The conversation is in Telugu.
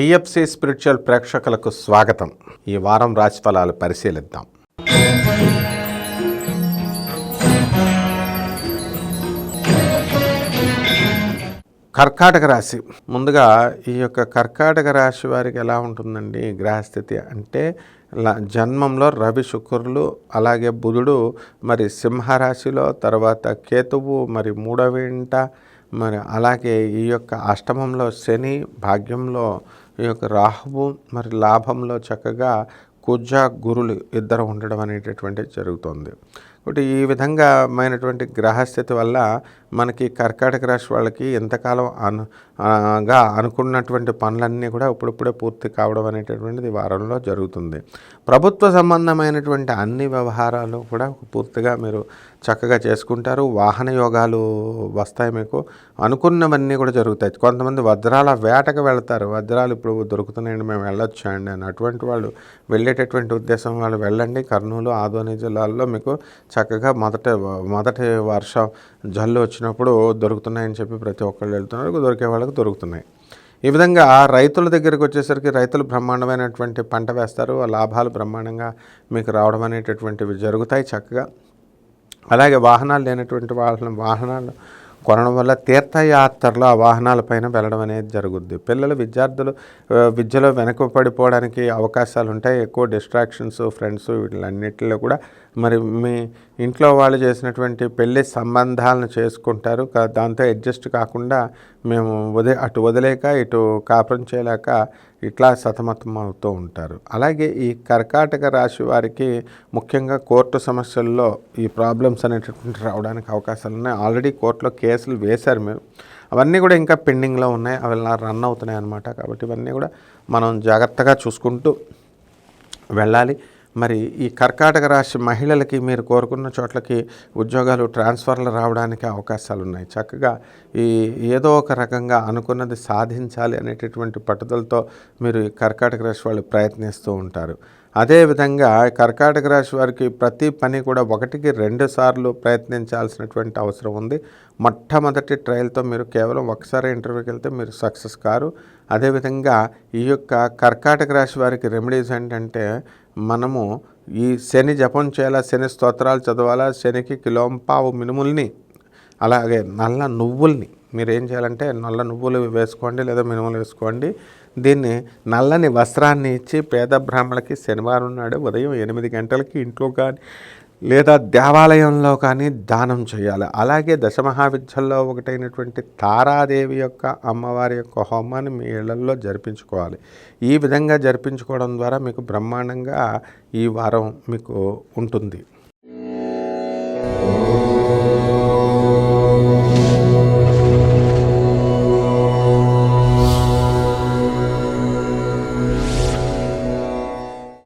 టిఎఫ్సి స్పిరిచువల్ ప్రేక్షకులకు స్వాగతం. ఈ వారం రాశిఫలాలు పరిశీలిద్దాం. కర్కాటక రాశి. ముందుగా ఈ యొక్క కర్కాటక రాశి వారికి ఎలా ఉంటుందండి? గ్రహస్థితి అంటే జన్మంలో రవి శుక్రులు అలాగే బుధుడు మరి సింహరాశిలో తర్వాత కేతువు మరి మూడవ ఇంట మరి అలాగే ఈ యొక్క అష్టమంలో శని భాగ్యంలో ఈ యొక్క రాహువు మరి లాభంలో చక్కగా కుజ గురులు ఇద్దరు ఉండడం అనేటటువంటిది జరుగుతుంది. కాబట్టి ఈ విధంగా మైనటువంటి గ్రహస్థితి వల్ల మనకి కర్కాటక రాశి వాళ్ళకి ఎంతకాలం అను గా అనుకున్నటువంటి పనులన్నీ కూడా ఇప్పుడిప్పుడే పూర్తి కావడం అనేటటువంటిది వారంలో జరుగుతుంది. ప్రభుత్వ సంబంధమైనటువంటి అన్ని వ్యవహారాలు కూడా పూర్తిగా మీరు చక్కగా చేసుకుంటారు. వాహన యోగాలు వస్తాయి మీకు. అనుకున్నవన్నీ కూడా జరుగుతాయి. కొంతమంది వజ్రాల వేటకు వెళ్తారు. వజ్రాలు ఇప్పుడు దొరుకుతున్నాయండి మేము వెళ్ళొచ్చు అండి అని. అటువంటి వాళ్ళు వెళ్ళేటటువంటి ఉద్దేశం వాళ్ళు వెళ్ళండి. కర్నూలు ఆదోని జిల్లాల్లో మీకు చక్కగా మొదట మొదటి వర్షం జల్లు వచ్చినప్పుడు దొరుకుతున్నాయని చెప్పి ప్రతి ఒక్కళ్ళు వెళ్తున్నారు దొరికే వాళ్ళకి దొరుకుతున్నాయి. ఈ విధంగా రైతుల దగ్గరికి వచ్చేసరికి రైతులు బ్రహ్మాండమైనటువంటి పంట వేస్తారు ఆ లాభాలు బ్రహ్మాండంగా మీకు రావడం అనేటటువంటివి జరుగుతాయి చక్కగా. అలాగే వాహనాలు లేనటువంటి వాళ్ళ వాహనాలు కొనడం వల్ల తీర్థయాత్రలు ఆ వాహనాలపైన వెళ్ళడం అనేది జరుగుద్ది. పిల్లలు విద్యార్థులు విద్యలో విద్యలో వెనకబడిపోవడానికి అవకాశాలు ఉంటాయి. ఎక్కువ డిస్ట్రాక్షన్స్ ఫ్రెండ్స్ వీటిలన్నిటిలో కూడా. మరి మీ ఇంట్లో వాళ్ళు చేసినటువంటి పెళ్ళి సంబంధాలను చేసుకుంటారు. దాంతో అడ్జస్ట్ కాకుండా మేము వదిలే అటు వదిలేక ఇటు కాపురం చేయలేక ఇట్లా సతమతం అవుతూ ఉంటారు. అలాగే ఈ కర్కాటక రాశి వారికి ముఖ్యంగా కోర్టు సమస్యల్లో ఈ ప్రాబ్లమ్స్ అనేటటువంటి రావడానికి అవకాశాలు ఉన్నాయి. ఆల్రెడీ కోర్టులో కేసులు వేశారు మీరు. అవన్నీ కూడా ఇంకా పెండింగ్లో ఉన్నాయి. అవి రన్ అవుతున్నాయి అన్నమాట కాబట్టి ఇవన్నీ కూడా మనం జాగ్రత్తగా చూసుకుంటూ వెళ్ళాలి. మరి ఈ కర్కాటక రాశి మహిళలకి మీరు కోరుకున్న చోట్లకి ఉద్యోగాలు ట్రాన్స్ఫర్లు రావడానికి అవకాశాలు ఉన్నాయి. చక్కగా ఈ ఏదో ఒక రకంగా అనుకున్నది సాధించాలి అనేటటువంటి పట్టుదలతో మీరు ఈ కర్కాటక రాశి వాళ్ళు ప్రయత్నిస్తూ ఉంటారు. అదేవిధంగా కర్కాటక రాశి వారికి ప్రతి పని కూడా ఒకటికి రెండు సార్లు ప్రయత్నించాల్సినటువంటి అవసరం ఉంది. మొట్టమొదటి ట్రయల్తో మీరు కేవలం ఒకసారి ఇంటర్వ్యూకి వెళ్తే మీరు సక్సెస్ కారు. అదేవిధంగా ఈ యొక్క కర్కాటక రాశి వారికి రెమెడీస్ ఏంటంటే మనము ఈ శని జపం చేయాలా శని స్తోత్రాలు చదవాలా శనికి కిలోంపావు మినుముల్ని అలాగే నల్ల నువ్వుల్ని మీరు ఏం చేయాలంటే నల్ల నువ్వులు వేసుకోండి లేదా మినుములు వేసుకోండి. దీన్ని నల్లని వస్త్రాన్ని ఇచ్చి పేద బ్రాహ్మణులకి శనివారం నాడు ఉదయం ఎనిమిది గంటలకి ఇంట్లో కానీ లేదా దేవాలయంలో కానీ దానం చేయాలి. అలాగే దశమహావిద్యల్లో ఒకటైనటువంటి తారాదేవి యొక్క అమ్మవారి యొక్క హోమాన్ని మీ ఇళ్ళలో జరిపించుకోవాలి. ఈ విధంగా జరిపించుకోవడం ద్వారా మీకు బ్రహ్మాండంగా ఈ వారం మీకు ఉంటుంది.